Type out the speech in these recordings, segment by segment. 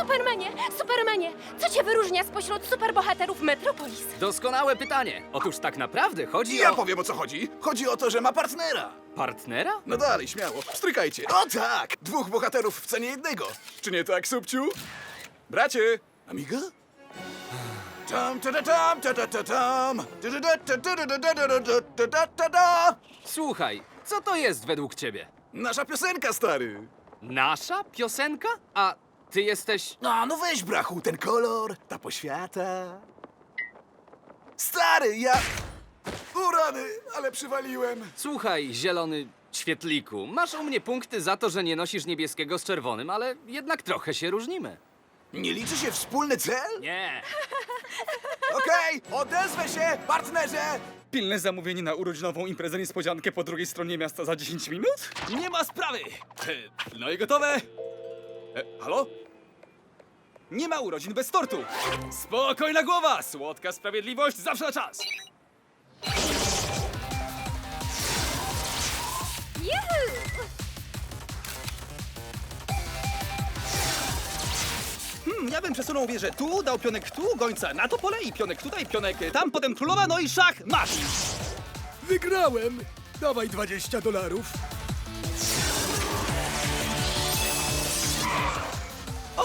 Supermanie, Supermanie, co cię wyróżnia spośród superbohaterów Metropolis? Doskonałe pytanie. Otóż tak naprawdę chodzi Ja o... powiem o co chodzi. Chodzi o to, że ma partnera. Partnera? No dalej, śmiało. Strykajcie. O tak! Dwóch bohaterów w cenie jednego. Czy nie tak, Subciu? Bracie! Amiga? Tam, ta, ta, tam, ta, ta, ta, tam. Ta, ta, ta, ta, ta, ta, ta, ta, ta, ta, ta, ta, ta. Słuchaj, co to jest według ciebie? Nasza piosenka, stary. Nasza piosenka? A ty jesteś... No, no weź, brachu, ten kolor, ta poświata. Stary, ja... Urany, ale przywaliłem. Słuchaj, zielony świetliku, masz u mnie punkty za to, że nie nosisz niebieskiego z czerwonym, ale jednak trochę się różnimy. Nie liczy się wspólny cel? Nie. Okej, odezwę się, partnerze! Pilne zamówienie na urodzinową imprezę niespodziankę po drugiej stronie miasta za 10 minut? Nie ma sprawy! E, No i gotowe! E, halo? Nie ma urodzin bez tortu! Spokojna głowa! Słodka sprawiedliwość zawsze na czas! Juhu! Hmm, ja bym przesunął wieżę tu, dał pionek tu, gońca na to pole i pionek tutaj, pionek tam, potem królowa, no i szach, masz! Wygrałem! Dawaj 20 dolarów.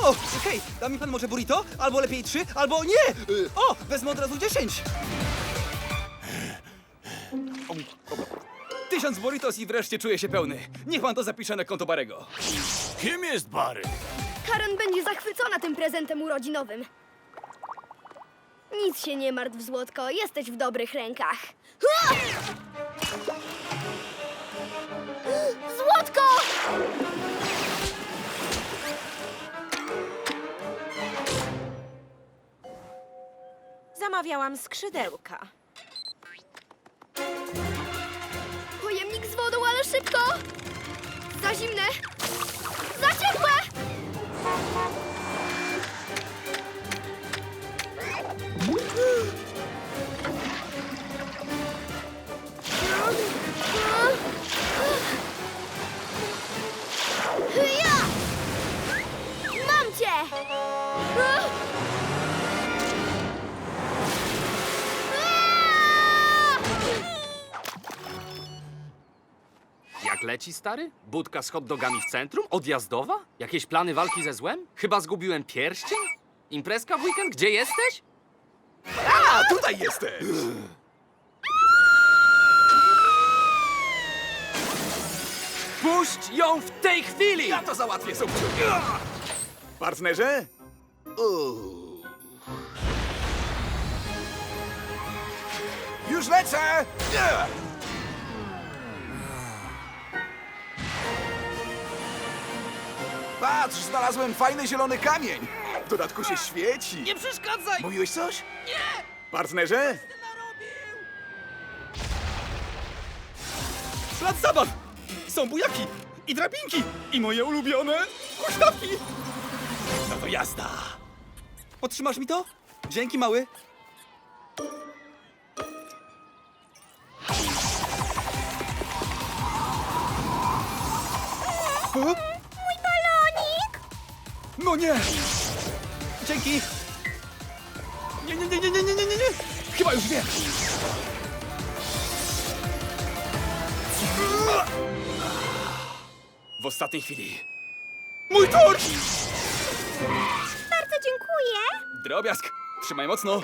O, hej, da mi pan może burrito? Albo lepiej trzy, albo nie! Y, O, wezmę od razu 10! O, o, Tysiąc burritos i wreszcie czuję się pełny. Niech pan to zapisze na konto Barego. Kim jest Barry? Karen będzie zachwycona tym prezentem urodzinowym. Nic się nie martw, Złotko. Jesteś w dobrych rękach. Złotko! Zamawiałam skrzydełka. Pojemnik z wodą, ale szybko! Za zimne! Leci, stary? Budka z hot dogami w centrum? Odjazdowa? Jakieś plany walki ze złem? Chyba zgubiłem pierścień? Imprezka w weekend? Gdzie jesteś? A, tutaj jesteś! Puść ją w tej chwili! Ja to załatwię, Subciu. Partnerze? Uuu. Już lecę! Patrz, znalazłem fajny zielony kamień. W dodatku się świeci. Nie przeszkadzaj! Mówiłeś coś? Nie! Partnerze? Plac zabaw! Są bujaki i drabinki i moje ulubione huśtawki! No to jazda! Podtrzymasz mi to? Dzięki, mały. Balonik! O nie! Dzięki! Nie, nie, nie, nie, nie, nie, nie, nie! Chyba już wiem! W ostatniej chwili. Mój torcz! Bardzo dziękuję! Drobiazg! Trzymaj mocno!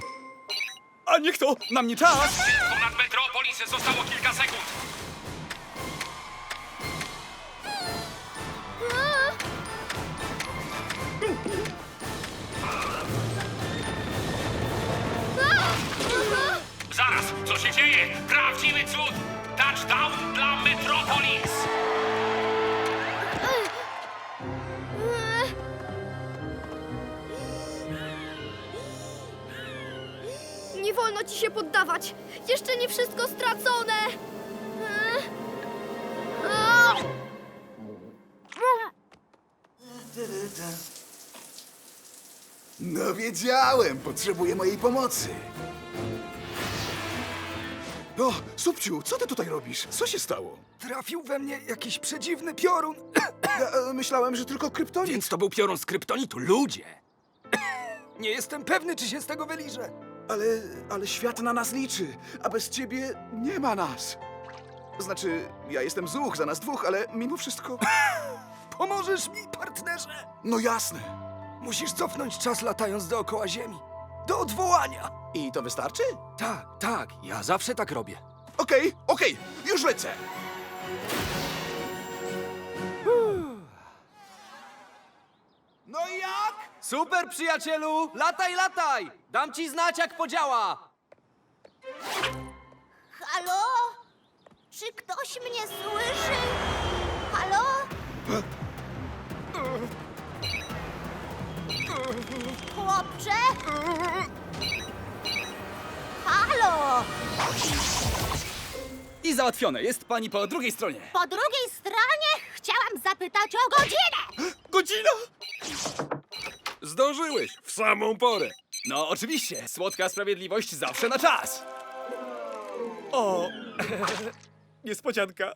A niech to! Na mnie czas! Ponad Metropolis zostało kilka sekund! Prawdziwy cud! Touchdown dla Metropolis! Nie wolno ci się poddawać. Jeszcze nie wszystko stracone. No wiedziałem, potrzebuję mojej pomocy. O, Subciu, co ty tutaj robisz? Co się stało? Trafił we mnie jakiś przedziwny piorun. Ja e, myślałem, że tylko kryptonit. Więc to był piorun z kryptonitu, ludzie. Nie jestem pewny, czy się z tego wyliżę. Ale, ale świat na nas liczy, a bez ciebie nie ma nas. Znaczy, ja jestem zuch za nas dwóch, ale mimo wszystko... Pomożesz mi, partnerze? No jasne. Musisz cofnąć czas latając dookoła Ziemi. Do odwołania. I to wystarczy? Tak, tak, ja zawsze tak robię. Okej, okej, już lecę. No i jak? Super, przyjacielu! Lataj, lataj! Dam ci znać, jak podziała! Halo? Czy ktoś mnie słyszy? Halo? Chłopcze? I załatwione, jest pani po drugiej stronie. Po drugiej stronie chciałam zapytać o godzinę. Godzina! Zdążyłeś w samą porę. No oczywiście, słodka sprawiedliwość zawsze na czas. O, niespodzianka.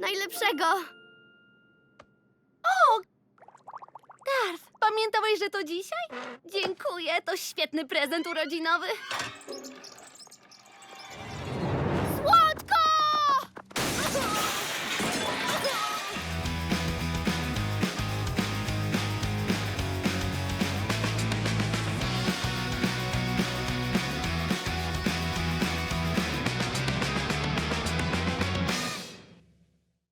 Najlepszego. Darth, pamiętałeś, że to dzisiaj? Dziękuję, to świetny prezent urodzinowy.